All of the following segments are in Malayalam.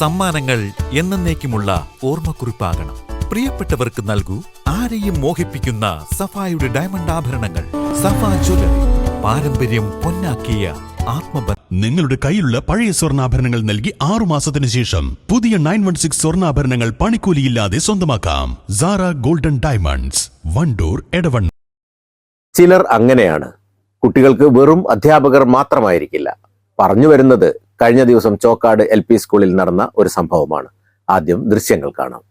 സമ്മാനങ്ങൾ എന്നേക്കുമുള്ള ഓർമ്മക്കുറിപ്പാകണം. പ്രിയപ്പെട്ടവർക്ക് നൽകൂ ആരെയും മോഹിപ്പിക്കുന്ന സഫായുടെ ഡയമണ്ട് ആഭരണങ്ങൾ. സഫാ ജ്വല്ലറി പാരമ്പര്യം പൊന്നാക്കിയ ആത്മബന്ധം. നിങ്ങളുടെ കയ്യിലുള്ള പഴയ സ്വർണാഭരണങ്ങൾ നൽകി ആറു മാസത്തിന് ശേഷം പുതിയ നയൻ വൺ സിക്സ് സ്വർണാഭരണങ്ങൾ പണിക്കൂലിയില്ലാതെ സ്വന്തമാക്കാം. സാറ ഗോൾഡൻ ഡയമണ്ട്സ് വണ്ടൂർ എടവൺ ചിലർ അങ്ങനെയാണ്. കുട്ടികൾക്ക് വെറും അധ്യാപകർ മാത്രമായിരിക്കില്ല. പറഞ്ഞു വരുന്നത് കഴിഞ്ഞ ദിവസം ചോക്കാട് എൽ പി സ്കൂളിൽ നടന്ന ഒരു സംഭവമാണ്. ആദ്യം ദൃശ്യങ്ങൾ കാണാം.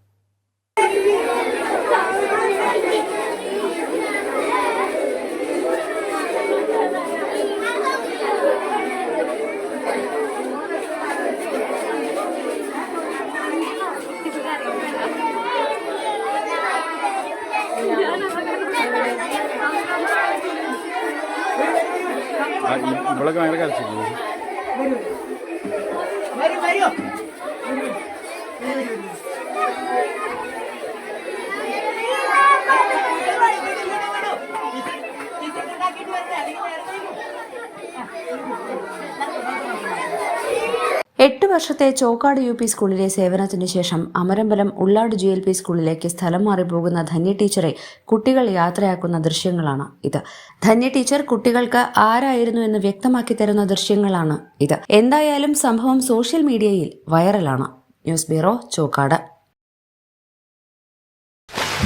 ഇവിടെ ഭയങ്കര കരച്ചില്ലേ? എട്ട് വർഷത്തെ ചോക്കാട് യു പി സ്കൂളിലെ സേവനത്തിനു ശേഷം Amarambalam Ullad G L P സ്കൂളിലേക്ക് സ്ഥലം മാറി പോകുന്ന ധന്യ ടീച്ചറെ കുട്ടികൾ യാത്രയാക്കുന്ന ദൃശ്യങ്ങളാണ് ഇത്. ധന്യ ടീച്ചർ കുട്ടികൾക്ക് ആരായിരുന്നു എന്ന് വ്യക്തമാക്കി തരുന്ന ദൃശ്യങ്ങളാണ് ഇത്. എന്തായാലും സംഭവം സോഷ്യൽ മീഡിയയിൽ വൈറലാണ്. News bureau Chokkad.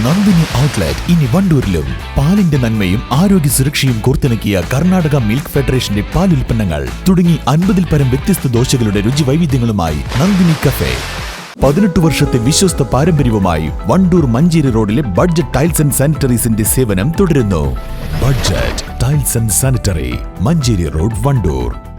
Nandini outlet ഇനി വണ്ടൂരിലും. പാലിന്റെ നന്മയും ആരോഗ്യ സുരക്ഷയും കോർത്തിണക്കിയ കർണാടക മിൽക്ക് ഫെഡറേഷന്റെ പാൽ ഉൽപ്പന്നങ്ങൾ തുടങ്ങി അൻപതിൽ പരം വ്യത്യസ്ത ദോശകളുടെ രുചി വൈവിധ്യങ്ങളുമായി നന്ദിനി കഫേ. പതിനെട്ട് വർഷത്തെ വിശ്വസ്ത പാരമ്പര്യവുമായി വണ്ടൂർ മഞ്ചേരി റോഡിലെ ബഡ്ജറ്റ് ടൈൽസ് ആൻഡ് സാനിറ്ററീസിന്റെ സേവനം തുടരുന്നു. Budget tiles and sanitary Manjeri road Wandoor.